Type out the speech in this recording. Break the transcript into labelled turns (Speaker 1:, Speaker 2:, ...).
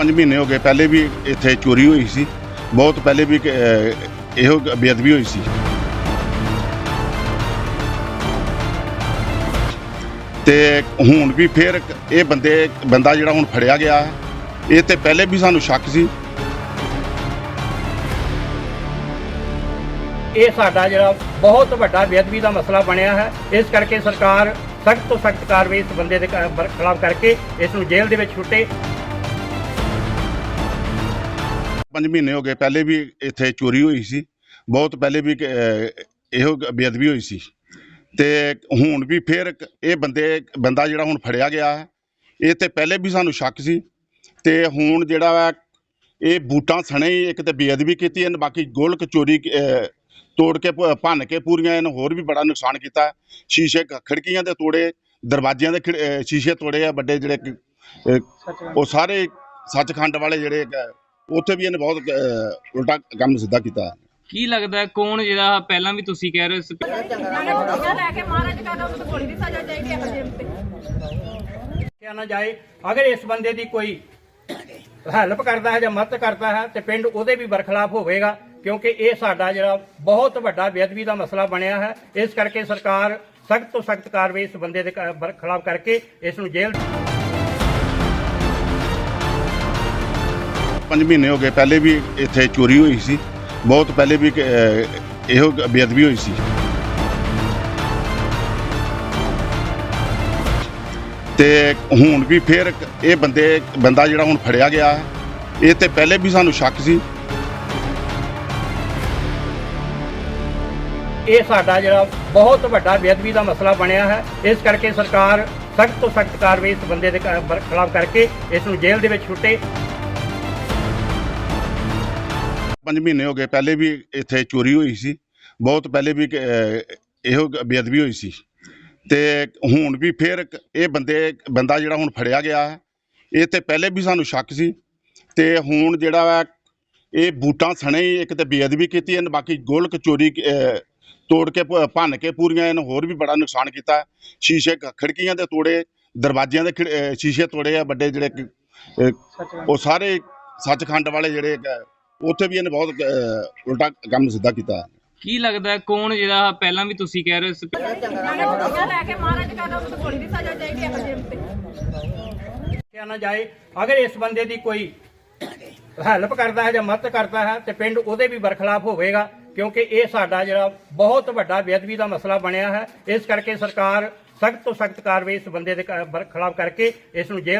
Speaker 1: ਪੰਜ ਮਹੀਨੇ ਹੋ ਗਏ ਪਹਿਲੇ ਵੀ ਇੱਥੇ ਚੋਰੀ ਹੋਈ ਸੀ। ਬਹੁਤ ਪਹਿਲੇ ਵੀ ਅਹ, ਇਹੋ ਬੇਅਦਬੀ ਹੋਈ ਸੀ। ਤੇ ਹੁਣ ਵੀ ਫਿਰ ਇਹ ਬੰਦੇ ਬੰਦਾ ਜਿਹੜਾ ਹੁਣ ਫੜਿਆ ਗਿਆ ਹੈ, ਇਹ ਤੇ ਪਹਿਲੇ ਵੀ ਸਾਨੂੰ ਸ਼ੱਕ ਸੀ।
Speaker 2: ਇਹ ਸਾਡਾ ਜਿਹੜਾ ਬਹੁਤ ਵੱਡਾ ਬੇਅਦਬੀ ਦਾ ਮਸਲਾ ਬਣਿਆ ਹੈ। ਇਸ ਕਰਕੇ ਸਰਕਾਰ ਸਖਤ ਤੋਂ ਸਖਤ ਕਾਰਵਾਈ ਇਸ ਬੰਦੇ ਦੇ ਕ- ਬਰ- ਖਿਲਾਫ ਕਰਕੇ ਇਸ ਨੂੰ ਜੇਲ੍ਹ ਦੇ ਵਿੱਚ ਛੁੱਟੇ
Speaker 1: ਪੰਜ ਮਹੀਨੇ ਹੋ ਗਏ ਪਹਿਲੇ ਵੀ ਇੱਥੇ ਚੋਰੀ ਹੋਈ ਸੀ। ਬਹੁਤ ਪਹਿਲੇ ਵੀ ਅਹ, ਇਹੋ ਬੇਅਦਬੀ ਹੋਈ ਸੀ। ਤੇ ਹੁਣ ਵੀ ਫਿਰ ਇਹ ਬੰਦੇ ਬੰਦਾ ਜਿਹੜਾ ਹੁਣ ਫੜਿਆ ਗਿਆ ਹੈ, ਇਹ ਤੇ ਪਹਿਲੇ ਵੀ ਸਾਨੂੰ ਸ਼ੱਕ ਸੀ। ਤੇ ਹੁਣ ਜਿਹੜਾ ਵਾ ਇਹ ਬੂਟਾਂ ਸਣੇ ਹੀ ਇੱਕ ਤੇ ਬੇਅਦਬੀ ਕੀਤੀ ਇਹਨ ਬਾਕੀ ਗੋਲਕ ਚੋਰੀ ਅਹ, ਤੋੜ ਕੇ ਭ- ਭੰਨ ਕੇ ਪੂਰੀਆਂ ਇਹਨੂੰ ਹੋਰ ਵੀ ਬੜਾ ਨੁਕਸਾਨ ਕੀਤਾ। ਹੈ। ਸ਼ੀਸ਼ੇ ਖ- ਖਿੜਕੀਆਂ ਦੇ ਤੋੜੇ ਦਰਵਾਜ਼ਿਆਂ ਦੇ ਖਿੜ- ਅਹ, ਸ਼ੀਸ਼ੇ ਤੋੜੇ ਆ ਵੱਡੇ ਜਿਹੜੇ ਕਿ, ਅਹ, ਉਹ ਸਾਰੇ ਸੱਚਖੰਡ ਵਾਲੇ ਜਿਹੜੇ ਹੈਗਾ, ਉੱਥੇ ਵੀ ਇਹਨੇ ਬਹੁਤ ਅਹ, ਉਲਟਾ ਕੰਮ ਸਿੱਧਾ ਕੀਤਾ।
Speaker 3: ਕੀ ਲੱਗਦਾ ਹੈ ਕੌਣ ਜਿਹੜਾ ਪਹਿਲਾਂ ਵੀ ਤੁਸੀਂ ਕਹਿ ਰਹੇ ਸੀ?
Speaker 4: ਨਾਲੇ ਗੋਲੀਆਂ ਲੈ ਕੇ ਮਹਾਰਾਜ ਕਹਿੰਦਾ ਉਹਨੂੰ ਗੋਲੀ ਦੀ ਸਜ਼ਾ ਚਾਹੀਦੀ ਹੈ ਬੰਦੇ ਉੱਤੇ
Speaker 2: ਕਿਹਾ ਨਾ ਜਾਏ ਅਗਰ ਇਸ ਬੰਦੇ ਦੀ ਕੋਈ ਹੈਲਪ ਕਰਦਾ ਹੈ ਜਾਂ ਮਦਦ ਕਰਦਾ ਹੈ ਤੇ ਪਿੰਡ ਉਹਦੇ ਵੀ ਬਰਖਲਾਫ ਹੋਵੇਗਾ ਕਿਉਂਕਿ ਇਹ ਸਾਡਾ ਜਿਹੜਾ ਬਹੁਤ ਵੱਡਾ ਬੇਅਦਬੀ ਦਾ ਮਸਲਾ ਬਣਿਆ ਹੈ। ਇਸ ਕਰਕੇ ਸਰਕਾਰ ਸਖਤ ਤੋਂ ਸਖਤ ਕਾਰਵਾਈ ਇਸ ਬੰਦੇ ਦੇ ਕ- ਕਰਕੇ ਇਸ ਨੂੰ ਜੇਲ੍ਹ
Speaker 1: ਪੰਜ ਮਹੀਨੇ ਹੋ ਗਏ ਪਹਿਲੇ ਵੀ ਇੱਥੇ ਚੋਰੀ ਹੋਈ ਸੀ। ਬਹੁਤ ਪਹਿਲੇ ਵੀ ਅਹ, ਇਹੋ ਬੇਅਦਬੀ ਹੋਈ ਸੀ। ਤੇ ਹੁਣ ਵੀ ਫਿਰ ਇਹ ਬੰਦੇ ਬੰਦਾ ਜਿਹੜਾ ਹੁਣ ਫੜਿਆ ਗਿਆ ਹੈ, ਇਹ ਤੇ ਪਹਿਲੇ ਵੀ ਸਾਨੂੰ ਸ਼ੱਕ ਸੀ।
Speaker 2: ਇਹ ਸਾਡਾ ਜਿਹੜਾ ਬਹੁਤ ਵੱਡਾ ਬੇਅਦਬੀ ਦਾ ਮਸਲਾ ਬਣਿਆ ਹੈ। ਇਸ ਕਰਕੇ ਸਰਕਾਰ ਸਖਤ ਤੋਂ ਸਖਤ ਕਾਰਵਾਈ ਇਸ ਬੰਦੇ ਦੇ ਕ- ਬਰ- ਖਿਲਾਫ ਕਰਕੇ ਇਸ ਨੂੰ ਜੇਲ੍ਹ ਦੇ ਵਿੱਚ ਛੁੱਟੇ
Speaker 1: ਪੰਜ ਮਹੀਨੇ ਹੋ ਗਏ ਪਹਿਲੇ ਵੀ ਇੱਥੇ ਚੋਰੀ ਹੋਈ ਸੀ। ਬਹੁਤ ਪਹਿਲੇ ਵੀ ਇਹੋ ਬੇਅਦਬੀ ਹੋਈ ਸੀ। ਤੇ ਹੁਣ ਵੀ ਫਿਰ ਇਹ ਬੰਦੇ ਬੰਦਾ ਜਿਹੜਾ ਹੁਣ ਫੜਿਆ ਗਿਆ ਹੈ, ਇਹ ਤੇ ਪਹਿਲੇ ਵੀ ਸਾਨੂੰ ਸ਼ੱਕ ਸੀ। ਤੇ ਹੁਣ ਜਿਹੜਾ ਵਾ ਇਹ ਬੂਟਾਂ ਸਣੇ ਇੱਕ ਤੇ ਬੇਅਦਬੀ ਕੀਤੀ ਇਹਨ ਬਾਕੀ ਗੋਲਕ ਚੋਰੀ ਤੋੜ ਕੇ ਭ- ਭੰਨ ਕੇ ਪੂਰੀਆਂ ਇਹਨ ਹੋਰ ਵੀ ਬੜਾ ਨੁਕਸਾਨ ਕੀਤਾ। ਸ਼ੀਸ਼ੇ ਖਿੜਕੀਆਂ ਦੇ ਤੋੜੇ ਦਰਵਾਜ਼ਿਆਂ ਦੇ ਖਿੜ- ਸ਼ੀਸ਼ੇ ਤੋੜੇ ਆ ਵੱਡੇ ਜਿਹੜੇ ਉਹ ਸਾਰੇ ਸੱਚਖੰਡ ਵਾਲੇ ਜਿਹੜੇ ਉੱਥੇ ਵੀ ਇਹਨੇ ਬਹੁਤ ਅਹ, ਉਲਟਾ ਕੰਮ ਸਿੱਧਾ ਕੀਤਾ।
Speaker 3: ਕੀ ਲੱਗਦਾ ਹੈ ਕੌਣ ਜਿਹੜਾ ਪਹਿਲਾਂ ਵੀ ਤੁਸੀਂ ਕਹਿ ਰਹੇ ਸੀ
Speaker 4: ਨਾਲੇ ਗੋਲੀਆਂ ਲੈ ਕੇ ਮਹਾਰਾਜ ਕਹਿੰਦਾ ਉਹਨੂੰ ਗੋਲੀ ਦੀ ਸਜ਼ਾ ਚਾਹੀਦੀ ਹੈ ਬੰਦੇ ਉੱਤੇ
Speaker 2: ਕਿਹਾ ਨਾ ਜਾਏ ਅਗਰ ਇਸ ਬੰਦੇ ਦੀ ਕੋਈ ਹੈਲਪ ਕਰਦਾ ਹੈ ਜਾਂ ਮਦਦ ਕਰਦਾ ਹੈ ਤੇ ਪਿੰਡ ਉਹਦੇ ਵੀ ਬਰਖਲਾਫ ਹੋਵੇਗਾ ਕਿਉਂਕਿ ਇਹ ਸਾਡਾ ਜਿਹੜਾ ਬਹੁਤ ਵੱਡਾ ਬੇਅਦਬੀ ਦਾ ਮਸਲਾ ਬਣਿਆ ਹੈ। ਇਸ ਕਰਕੇ ਸਰਕਾਰ ਸਖਤ ਤੋਂ ਸਖਤ ਕਾਰਵਾਈ ਇਸ ਬੰਦੇ ਦੇ ਕ- ਬਰ- ਖਿਲਾਫ ਕਰਕੇ ਇਸ ਨੂੰ ਜੇਲ੍ਹ